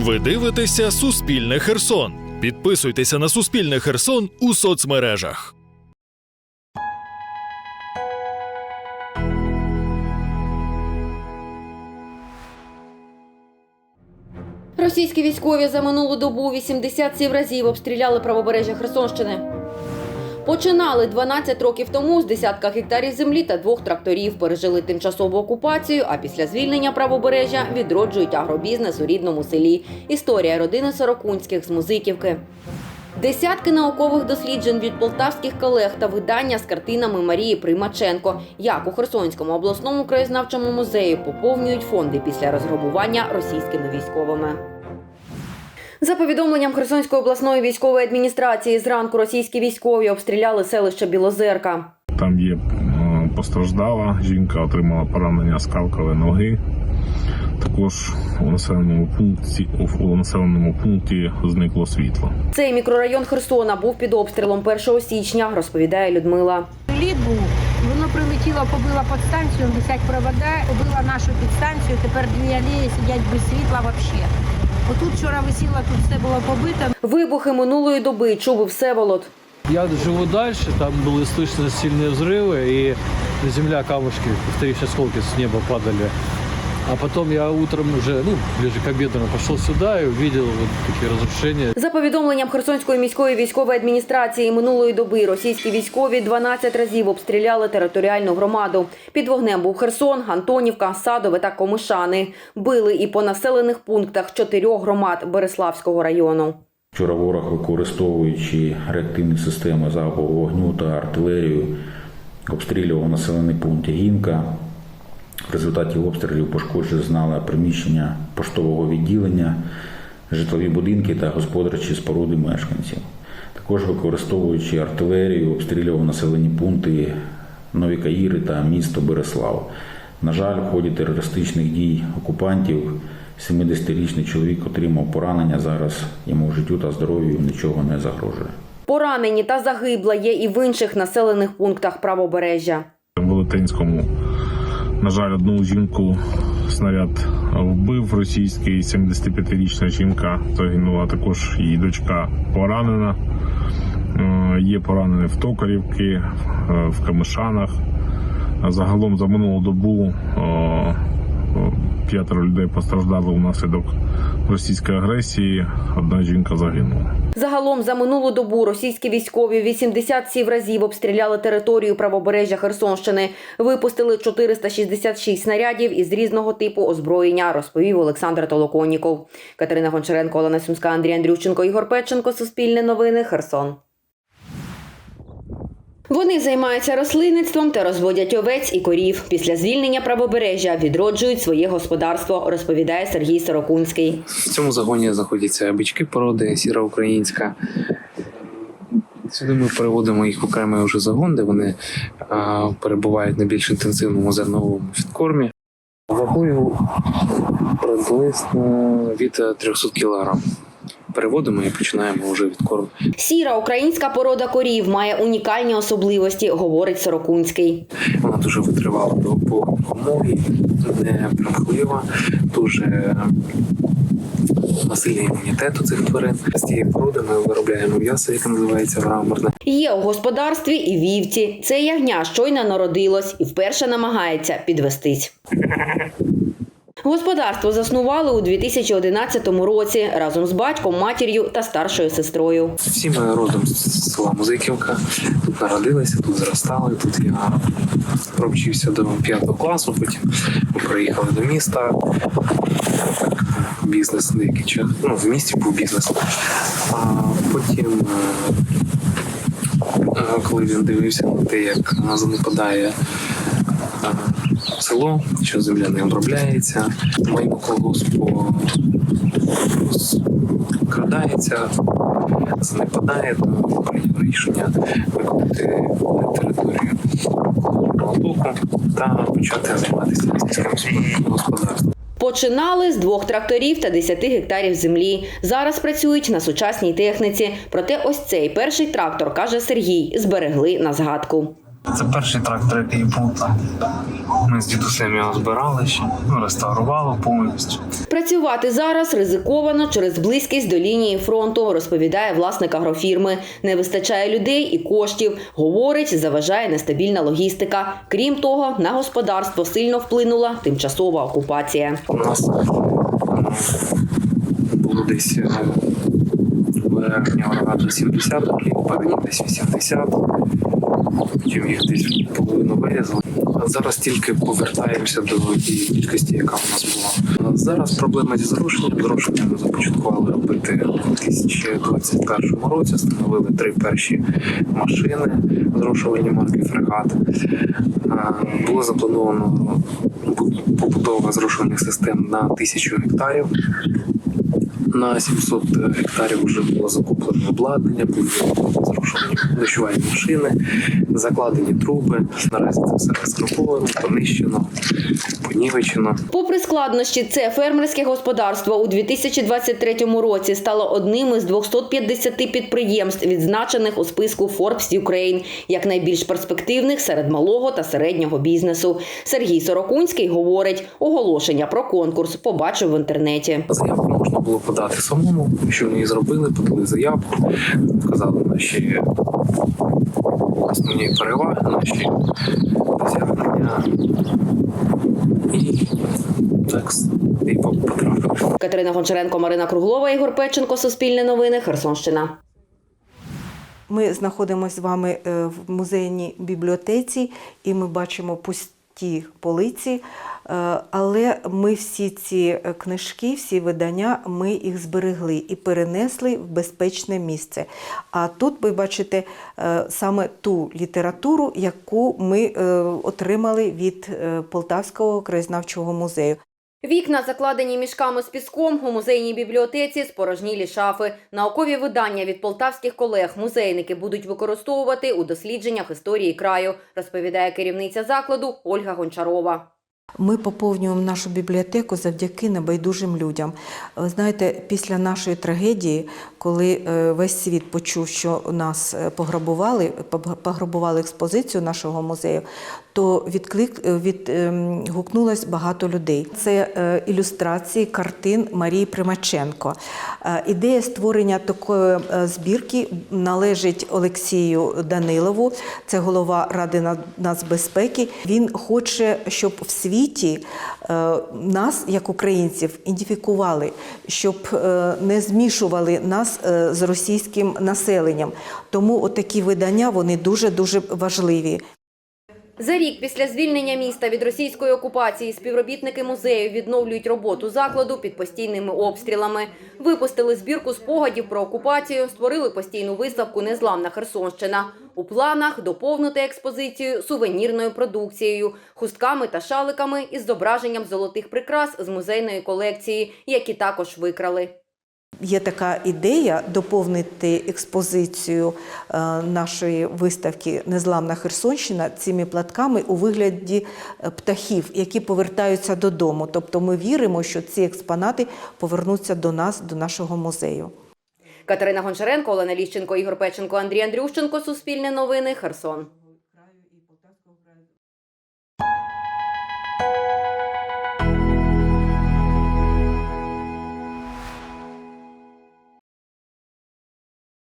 Ви дивитеся Суспільне Херсон. Підписуйтеся на Суспільне Херсон у соцмережах. Російські військові за минулу добу 87 разів обстріляли правобережжя Херсонщини. Починали 12 років тому з десятка гектарів землі та двох тракторів. Пережили тимчасову окупацію, а після звільнення правобережжя відроджують агробізнес у рідному селі. Історія родини Сорокунських з Музиківки. Десятки наукових досліджень від полтавських колег та видання з картинами Марії Примаченко, як у Херсонському обласному краєзнавчому музеї поповнюють фонди після розграбування російськими військовими. За повідомленням Херсонської обласної військової адміністрації, зранку російські військові обстріляли селище Білозерка. Там є е, постраждала, жінка отримала поранення скалкової ноги. Також у населеному пункті у населеному пункті зникло світло. Цей мікрорайон Херсона був під обстрілом 1 січня, розповідає Людмила. Лід був, воно прилетіло, побило підстанцію, висять провода, побило нашу підстанцію. Тепер дві алеї сидять без світла взагалі. Отут вчора висіло, тут все було побито. Вибухи минулої доби чув і Всеволод. Я живу дальше, там были слышны сильные взрывы, и на земля камушки, повторюсь, осколки с неба падали. А потом я утром уже, ну, ближе к обеду пошел сюда и увидел вот такие разрушения. За повідомленням Херсонської міської військової адміністрації минулої доби російські військові 12 разів обстріляли територіальну громаду. Під вогнем був Херсон, Антонівка, Садове та Комишани. Били і по населених пунктах чотирьох громад Береславського району. Вчора ворог, використовуючи реактивні системи залпового вогню та артилерію, обстрілював населений пункт Гінка. В результаті обстрілів пошкоджено знали приміщення поштового відділення, житлові будинки та господарчі споруди мешканців. Також використовуючи артилерію, обстрілював населені пункти Нові Каїри та місто Береслав. На жаль, в ході терористичних дій окупантів 70-річний чоловік отримав поранення. Зараз йому життю та здоров'ю нічого не загрожує. Поранені та загибла є і в інших населених пунктах правобережжя. В Велетенському, на жаль, одну жінку снаряд вбив російський 75-річна жінка загинула. Також її дочка поранена. Е, Є поранені в Токарівці, е, в Камишанах. Загалом за минулу добу е, п'ятеро людей постраждали внаслідок російської агресії. Одна жінка загинула. Загалом за минулу добу російські військові 87 разів обстріляли територію правобережжя Херсонщини. Випустили 466 снарядів із різного типу озброєння, розповів Олександр Толоконніков. Катерина Гончаренко, Олена Сумська, Андрій Андрющенко, Ігор Петченко. Суспільне новини. Херсон. Вони займаються рослинництвом та розводять овець і корів. Після звільнення правобережжя відроджують своє господарство, розповідає Сергій Сорокунський. В цьому загоні знаходяться бички породи сіра українська. Сюди ми переводимо їх в окремий вже загон, де вони а, перебувають на більш інтенсивному зерновому підкормі. Вагою приблизно від 300 кг. Переводимо і починаємо вже від корму. Сіра українська порода корів має унікальні особливості, говорить Сорокунський. Вона дуже витривала до допомоги, не примхлива, дуже насильний імунітет у цих тварин. З цієї породи ми виробляємо м'ясо, яке називається граморне. Є у господарстві і вівці. Це ягня щойно народилось і вперше намагається підвестись. Господарство заснували у 2011 році разом з батьком, матір'ю та старшою сестрою. Всі ми родом з села Музиківка. Тут народилися, тут зростали. Тут я провчився до п'ятого класу. Потім приїхали до міста. Бізнес деякий час. Ну, в місті був бізнес. А потім, е, е, коли він дивився на те, як занепадає е, село, що земля не обробляється, моєму колгоспу крадається, занепадає, то прийняв рішення викупити територію Кулурного та почати займатися сільським господарством. Починали з двох тракторів та 10 гектарів землі. Зараз працюють на сучасній техніці. Проте ось цей перший трактор, каже Сергій, зберегли на згадку. Це перший трактор, який був там. Ми з дідусем його збирали ще, ну, реставрували повністю. Працювати зараз ризиковано через близькість до лінії фронту, розповідає власник агрофірми. Не вистачає людей і коштів. Говорить, заважає нестабільна логістика. Крім того, на господарство сильно вплинула тимчасова окупація. У нас було десь е, рогату 70 років, передні десь 80, потім їх десь половину вирізали. Зараз тільки повертаємося до тієї кількості, яка у нас була. Зараз проблема зі зрушенням. Зрушення ми започаткували робити у 2021 році. Встановили три перші машини зрошування марки Фрегат. Було заплановано побудова зрошувальних систем на тисячу гектарів. На 700 гектарів вже було закуплено обладнання, були зрошувані дощувальні машини, закладені труби. Наразі це все розкроповано, понищено, понівечено. Попри складнощі, це фермерське господарство у 2023 році стало одним із 250 підприємств, відзначених у списку Forbes Ukraine як найбільш перспективних серед малого та середнього бізнесу. Сергій Сорокунський говорить, оголошення про конкурс побачив в інтернеті. Заявку можна було подати самому. Що вони і зробили, подали заявку, вказали наші основні переваги, наші досягнення. Так і потрапив. Катерина Гончаренко, Марина Круглова, Ігор Печенко, Суспільне новини, Херсонщина. Ми знаходимося з вами е, в музейній бібліотеці, і ми бачимо пусті полиці. Е, Але ми всі ці е, книжки, всі видання, ми їх зберегли і перенесли в безпечне місце. А тут ви бачите е, саме ту літературу, яку ми отримали від Полтавського краєзнавчого музею. Вікна закладені мішками з піском у музейній бібліотеці, спорожнілі шафи. Наукові видання від полтавських колег музейники будуть використовувати у дослідженнях історії краю, розповідає керівниця закладу Ольга Гончарова. Ми поповнюємо нашу бібліотеку завдяки небайдужим людям. Ви знаєте, після нашої трагедії, коли е, весь світ почув, що нас е, пограбували, пограбували експозицію нашого музею, то відклик е, відгукнулось багато людей. Це е, ілюстрації картин Марії Примаченко. Е, Ідея створення такої збірки належить Олексію Данилову, це голова Ради нацбезпеки. Він хоче, щоб в світі нас, як українців, ідентифікували, щоб не змішували нас з російським населенням. Тому отакі видання вони дуже дуже важливі. За рік після звільнення міста від російської окупації співробітники музею відновлюють роботу закладу під постійними обстрілами. Випустили збірку спогадів про окупацію, створили постійну виставку Незламна Херсонщина. У планах доповнити експозицію сувенірною продукцією, хустками та шаликами із зображенням золотих прикрас з музейної колекції, які також викрали. Є така ідея доповнити експозицію е, нашої виставки Незламна Херсонщина цими платками у вигляді е, птахів, які повертаються додому. Тобто ми віримо, що ці експонати повернуться до нас, до нашого музею. Катерина Гончаренко, Олена Ліщенко, Ігор Печенко, Андрій Андрющенко. Суспільне новини. Херсон.